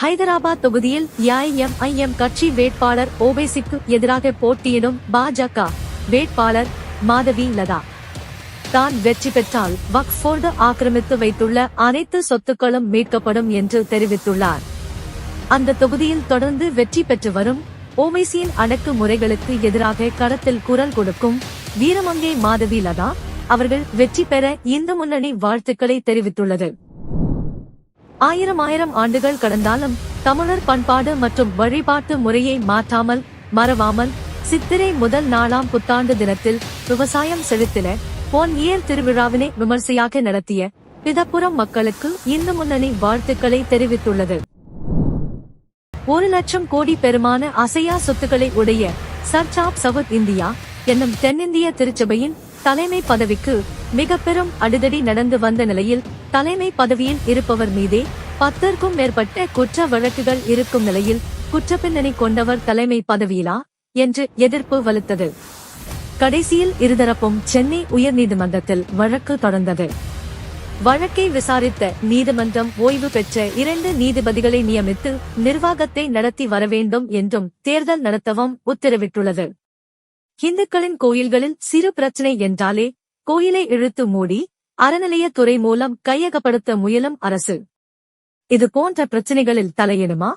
ஹைதராபாத் தொகுதியில் ஏஐஎம்ஐஎம் கட்சி வேட்பாளர் ஓபேசிக்கு எதிராக போட்டியிடும் பாஜக வேட்பாளர் மாதவி லதா. தான் வெற்றி பெற்றால் வக்ஃபோர்டு ஆக்கிரமித்து வைத்துள்ள அனைத்து சொத்துக்களும் மீட்கப்படும் என்று தெரிவித்துள்ளார். அந்த தொகுதியில் தொடர்ந்து வெற்றி பெற்று வரும் ஓமைசியின் அடக்கு முறைகளுக்கு எதிராக களத்தில் குரல் கொடுக்கும் வீரமங்கை மாதவி லதா அவர்கள் வெற்றி பெற இந்து முன்னணி வாழ்த்துக்களை தெரிவித்துள்ளது. ஆயிரம் ஆயிரம் ஆண்டுகள் கடந்தாலும் தமிழர் பண்பாடு மற்றும் வழிபாட்டு முறையை மாற்றாமல் மறவாமல் சித்திரை முதல் நாளாம் புத்தாண்டு தினத்தில் விவசாயம் செலுத்தின பொன் இயல் திருவிழாவினை விமர்சையாக நடத்திய பிதப்புறம் மக்களுக்கு இந்து முன்னணி வாழ்த்துக்களை தெரிவித்துள்ளது. ஒரு லட்சம் கோடி பெருமான அசையா சொத்துக்களை உடைய சர்ச் ஆப் சவுத் இந்தியா என்னும் தென்னிந்திய திருச்சபையின் தலைமை பதவிக்கு மிக பெரும் அடிதடி நடந்து வந்த நிலையில் தலைமை பதவியில் இருப்பவர் மீதே பத்திற்கும் மேற்பட்ட குற்ற வழக்குகள் இருக்கும் நிலையில் குற்றப்பின்னணி கொண்டவர் தலைமை பதவியிலா என்று எதிர்ப்பு வலுத்தது. கடைசியில் இருதரப்பும் சென்னை உயர்நீதிமன்றத்தில் வழக்கு தொடர்ந்தது. வழக்கை விசாரித்த நீதிமன்றம் ஓய்வு பெற்ற இரண்டு நீதிபதிகளை நியமித்து நிர்வாகத்தை நடத்தி வர வேண்டும் என்றும் தேர்தல் நடத்தவும் உத்தரவிட்டுள்ளது. இந்துக்களின் கோயில்களில் சிறு பிரச்சனை என்றாலே கோயிலை இழுத்து மூடி அறநிலையத்துறை மூலம் கையகப்படுத்த முயலும் அரசு. இது போன்ற பிரச்சனைகளில் தலையிடுமா?